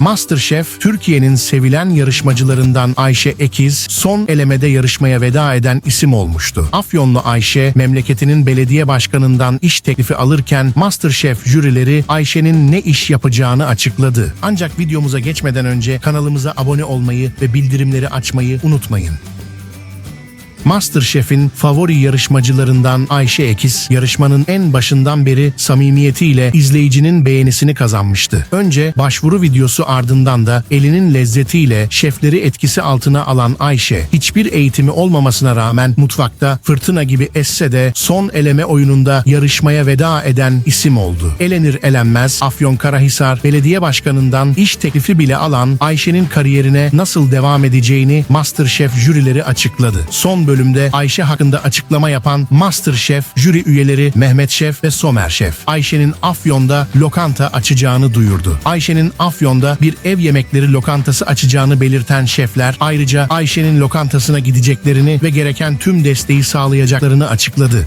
Masterchef, Türkiye'nin sevilen yarışmacılarından Ayşe Ekiz, son elemede yarışmaya veda eden isim olmuştu. Afyonlu Ayşe, memleketinin belediye başkanından iş teklifi alırken Masterchef jürileri Ayşe'nin ne iş yapacağını açıkladı. Ancak videomuza geçmeden önce kanalımıza abone olmayı ve bildirimleri açmayı unutmayın. Masterchef'in favori yarışmacılarından Ayşe Ekiz, yarışmanın en başından beri samimiyetiyle izleyicinin beğenisini kazanmıştı. Önce başvuru videosu ardından da elinin lezzetiyle şefleri etkisi altına alan Ayşe, hiçbir eğitimi olmamasına rağmen mutfakta fırtına gibi esse de son eleme oyununda yarışmaya veda eden isim oldu. Elenir elenmez Afyonkarahisar Belediye Başkanı'ndan iş teklifi bile alan Ayşe'nin kariyerine nasıl devam edeceğini Masterchef jürileri açıkladı. Son bölümde Ayşe hakkında açıklama yapan Masterchef jüri üyeleri Mehmet Şef ve Somer Şef, Ayşe'nin Afyon'da lokanta açacağını duyurdu. Ayşe'nin Afyon'da bir ev yemekleri lokantası açacağını belirten şefler ayrıca Ayşe'nin lokantasına gideceklerini ve gereken tüm desteği sağlayacaklarını açıkladı.